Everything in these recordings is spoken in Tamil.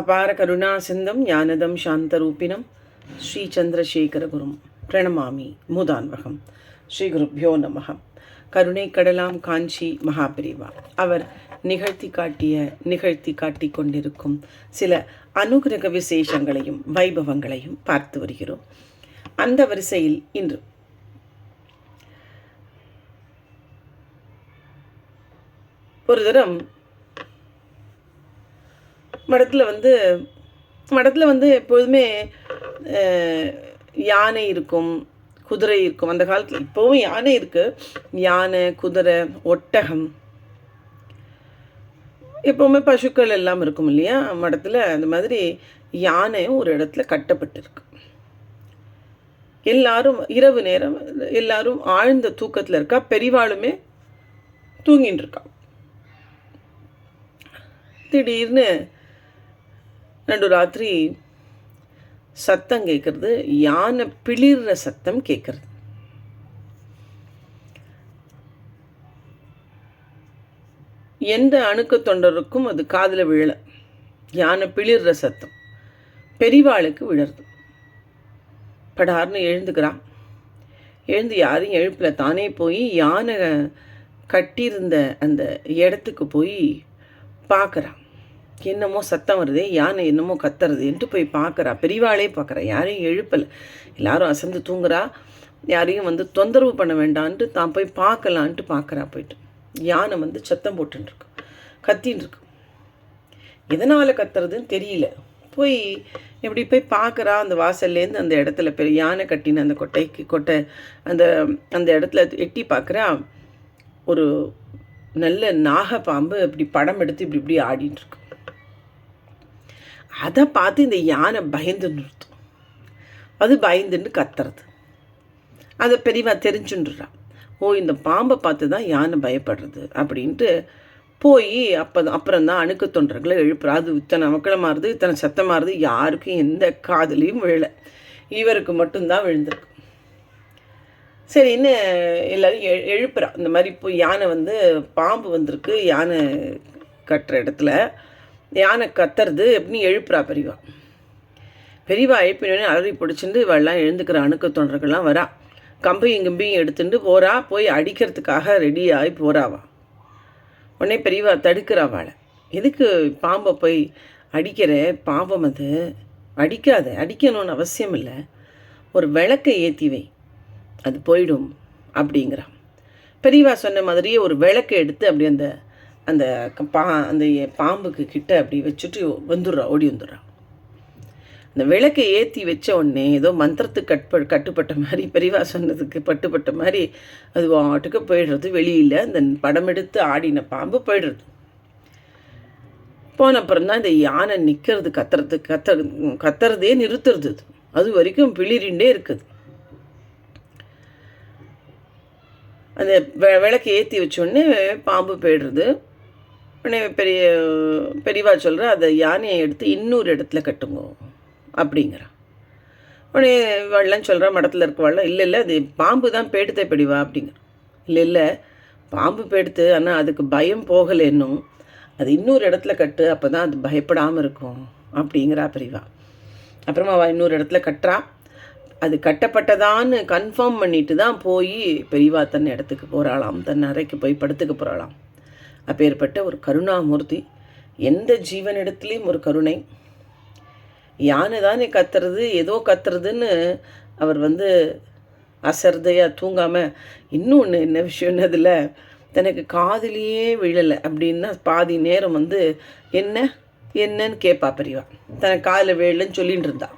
அபார கருணா சிந்தம் ஞானதம் சாந்தரூபிணம். ஸ்ரீ சந்திரசேகரகுரும் பிரணமாமி மூதான்வகம். ஸ்ரீ குருப்யோ நமகம் கருணை கடலாம் காஞ்சி மகாபிரிவா. அவர் நிகழ்த்தி காட்டிய நிகழ்த்தி காட்டிக் கொண்டிருக்கும் சில அனுகிரக விசேஷங்களையும் வைபவங்களையும் பார்த்து வருகிறோம். அந்த வரிசையில் இன்று ஒரு தரம் மடத்தில் வந்து மடத்தில் வந்து எப்பொழுதுமே யானை இருக்கும் குதிரை இருக்கும். அந்த காலத்தில் இப்போவும் யானை இருக்குது யானை குதிரை ஒட்டகம். எப்போவுமே பசுக்கள் எல்லாம் இருக்கும் இல்லையா? மடத்தில் அந்த மாதிரி யானையும் ஒரு இடத்துல கட்டப்பட்டிருக்கு. எல்லாரும் இரவு நேரம் எல்லாரும் ஆழ்ந்த தூக்கத்தில் இருக்கா? பெரிவாளுமே தூங்கின்னு இருக்கா திடீர்னு ரெண்டு ராத்திரி சத்தம் கேட்குறது யானை பிளிர்ற சத்தம் கேட்குறது. எந்த அணுக்க தொண்டருக்கும் அது காதில் விழலை. யானை பிளிர்ற சத்தம் பெரிவாளுக்கு விழருது படார்னு எழுந்துக்கிறான். எழுந்து யாரையும் எழுப்பல. தானே போய் யானை கட்டியிருந்த அந்த இடத்துக்கு போய் பார்க்குறான். என்னமோ சத்தம் வருதே யானை என்னமோ கத்துறதுன்ட்டு போய் பார்க்குறா. பெரியவாளே பார்க்குறா. யாரையும் எழுப்பலை. எல்லாரும் அசந்து தூங்குறா. யாரையும் வந்து தொந்தரவு பண்ண வேண்டான்ட்டு தான் போய் பார்க்கலான்ட்டு பார்க்குறா போயிட்டு. யானை வந்து சத்தம் போட்டுருக்கு கத்தின்னு இருக்கு. எதனால் கத்துறதுன்னு தெரியல. போய் இப்படி போய் பார்க்குறா. அந்த வாசல்லேருந்து அந்த இடத்துல பெரிய யானை கட்டின அந்த கொட்டைக்கு கொட்டை அந்த அந்த இடத்துல எட்டி பார்க்குறா. ஒரு நல்ல நாகப்பாம்பு இப்படி படம் எடுத்து இப்படி இப்படி ஆடிட்டுருக்கு அதை பார்த்து இந்த யானை பயந்து நிறுத்தும். அது பயந்துன்னு கத்துறது. அதை பெரியவா தெரிஞ்சுன்றா ஓ இந்த பாம்பை பார்த்து தான் யானை பயப்படுறது அப்படின்ட்டு போய் அப்போ அப்புறம் தான் அணுக்கு தொண்டர்களை எழுப்புறா. அது இத்தனை மக்களமாக மாறுது இத்தனை சத்தம் மாறுது. யாருக்கும் எந்த காதலையும் விழலை. இவருக்கு மட்டும்தான் விழுந்திருக்கு. சரின்னு எல்லோரும் எ எழுப்புறா. இந்த மாதிரி இப்போ யானை வந்து பாம்பு வந்திருக்கு. யானை கட்டுற இடத்துல யானை கத்துறது எப்படின்னு எழுப்புறா பெரியவா பெரியவா எழுப்பினோடனே அலறி பிடிச்சிட்டு இவெல்லாம் எழுந்துக்கிற அணுக்க தொண்டர்கள்லாம் வரா. கம்பையும் கிம்பையும் எடுத்துட்டு போகிறா போய் அடிக்கிறதுக்காக ரெடி ஆகி உடனே பெரியவா தடுக்கிறாவாளை எதுக்கு பாம்பை போய் அடிக்கிற பாம்பம் அது? அடிக்காத அடிக்கணும்னு அவசியம் இல்லை. ஒரு விளக்கை ஏற்றி வை. அது போயிடும் அப்படிங்கிறான் பெரியவா சொன்ன மாதிரியே ஒரு விளக்கை எடுத்து அப்படி அந்த அந்த பா அந்த பாம்புக்கு கிட்ட அப்படி வச்சுட்டு வந்துடுறா ஓடி வந்துடுறா. அந்த விளக்கை ஏற்றி வச்ச உடனே ஏதோ மந்திரத்துக்கு கட்ப கட்டுப்பட்ட மாதிரி பெரியவா சொன்னதுக்கு பட்டுப்பட்ட மாதிரி அது வாட்டுக்கு போயிடுறது வெளியில் அந்த படம் எடுத்து ஆடின பாம்பு போயிடுறது. போன அப்புறம் தான் இந்த யானை நிற்கிறது கத்துறது கத்த கத்துறதே நிறுத்துறது அது. வரைக்கும் பிளிரிண்டே இருக்குது. அந்த விளக்கு ஏற்றி வச்சோடனே பாம்பு போயிடுறது. உடனே பெரிய பெரியவா சொல்கிற அதை யானையை எடுத்து இன்னொரு இடத்துல கட்டுங்க அப்படிங்கிறா. உடனே வெள்ளம் சொல்கிறா மடத்தில் இருக்க வெள்ளம். இல்லை இல்லை அது பாம்பு தான் பேடுத்தே பெடிவா அப்படிங்கிறான் இல்லை இல்லை பாம்பு பேடுத்து ஆனால் அதுக்கு பயம் போகலை இன்னும். அது இன்னொரு இடத்துல கட்டு அப்போ தான் அது பயப்படாமல் இருக்கும் அப்படிங்கிறா பெரியவா. அப்புறமா அவள் இன்னொரு இடத்துல கட்டுறா. அது கட்டப்பட்டதான்னு கன்ஃபார்ம் பண்ணிட்டு தான் போய் பெரியவா தன் இடத்துக்கு போகிறாளாம் தன் அறைக்கு போய் படுத்துக்க போகிறாளாம் அப்பேற்பட்ட ஒரு கருணாமூர்த்தி. எந்த ஜீவனிடத்துலேயும் ஒரு கருணை. யானை தானே கத்துறது ஏதோ கத்துறதுன்னு அவர் வந்து அசர்தையாக தூங்காமல் இன்னொன்று என்ன விஷயம்னு அதில் தனக்கு காதிலேயே விழலை அப்படின்னா பாதி நேரம் வந்து என்ன என்னன்னு கேட்பா பெரியவா. தனக்கு காதில் விழலைன்னு சொல்லிட்டு இருந்தான்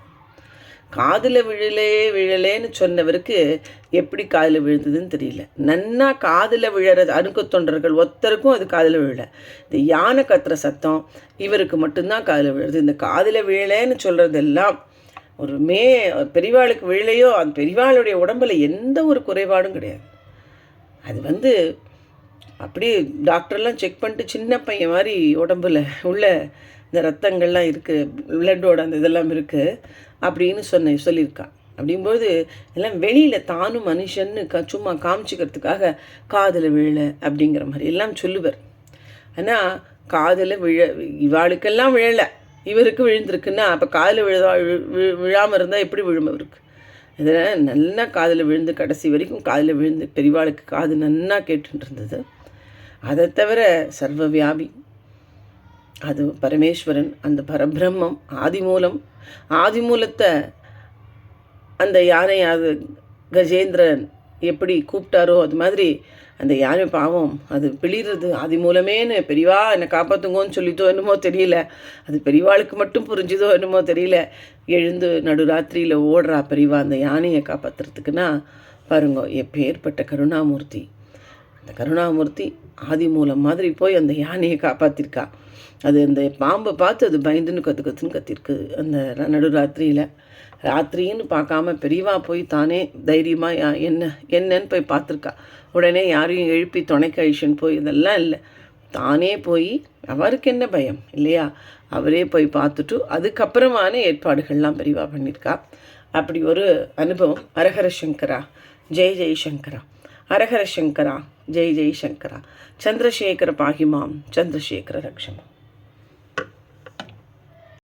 காதில் விழலே விழலேன்னு சொன்னவருக்கு எப்படி காதில் விழுந்ததுன்னு தெரியல. நன்னா காதில் விழறது அணுக்கு தொண்டர்கள் ஒத்தருக்கும் அது காதில் விழல. இந்த யானை கத்துற சத்தம் இவருக்கு மட்டும்தான் காதில் விழுது இந்த காதில் விழலேன்னு சொல்கிறதெல்லாம் ஒரு மே பெரியவாளுக்கு விழலையோ அந்த பெரியவாளுடைய உடம்புல எந்த ஒரு குறைபாடும் கிடையாது. அது வந்து அப்படியே டாக்டர்லாம் செக் பண்ணிட்டு சின்ன பையன் மாதிரி உடம்புல உள்ள இந்த ரத்தங்கள்லாம் இருக்குது பிளட்டோட அந்த இதெல்லாம் இருக்குது அப்படின்னு சொன்ன சொல்லியிருக்கான் அப்படிங்கும்போது எல்லாம் வெளியில் தானும் மனுஷன்னு க சும்மா காமிச்சிக்கிறதுக்காக காதில் விழ அப்படிங்கிற மாதிரி எல்லாம் சொல்லுவார். ஆனால் காதில் விழ இவாளுக்கெல்லாம் விழலை. இவருக்கு விழுந்திருக்குன்னா அப்போ காதில் விழுதா விழாமல் இருந்தால் எப்படி விழும் அவருக்கு இதில் நல்லா காதில் விழுந்து கடைசி வரைக்கும் காதில் விழுந்து பெரிவாளுக்கு காது நன்னா கேட்டுட்டு இருந்தது. அதை தவிர சர்வ வியாபி அது பரமேஸ்வரன் அந்த பரபிரம்மம் ஆதிமூலம் ஆதிமூலத்தை அந்த யானை அது கஜேந்திரன் எப்படி கூப்பிட்டாரோ அது மாதிரி அந்த யானை பாவம் அது பிளிறது ஆதி மூலமேன்னு பெரியவா என்னை காப்பாற்றுங்கோன்னு சொல்லித்தோ என்னமோ தெரியல. அது பெரியவாளுக்கு மட்டும் புரிஞ்சுதோ என்னமோ தெரியல. எழுந்து நடுராத்திரியில் ஓடுறா பெரியவா அந்த யானையை காப்பாற்றுறதுக்குன்னா பாருங்க எப்பேற்பட்ட கருணாமூர்த்தி. அந்த கருணாமூர்த்தி ஆதி மூலம் மாதிரி போய் அந்த யானையை காப்பாற்றிருக்கா அது அந்த பாம்பை பார்த்து அது பயந்துன்னு கற்று கற்றுன்னு கத்திருக்கு. அந்த நடுராத்திரியில். ராத்திரின்னு பார்க்காம பெரியவா போய் தானே தைரியமாக யா என்ன என்னன்னு போய் பார்த்துருக்கா. உடனே யாரையும் எழுப்பி துணைக்கு அழிச்சுன்னு போய் இதெல்லாம் இல்லை. தானே போய் அவருக்கு என்ன பயம் இல்லையா? அவரே போய் பார்த்துட்டு அதுக்கப்புறமான ஏற்பாடுகள்லாம் பெரியவா பண்ணியிருக்கா அப்படி ஒரு அனுபவம். அரஹர சங்கரா. ஜெய் ஜெய் சங்கரா அரஹர சங்கரா ஜெய் ஜெய் சங்கரா சந்திரசேகர பாகிமாம் சந்திரசேகர ரக்ஷமம்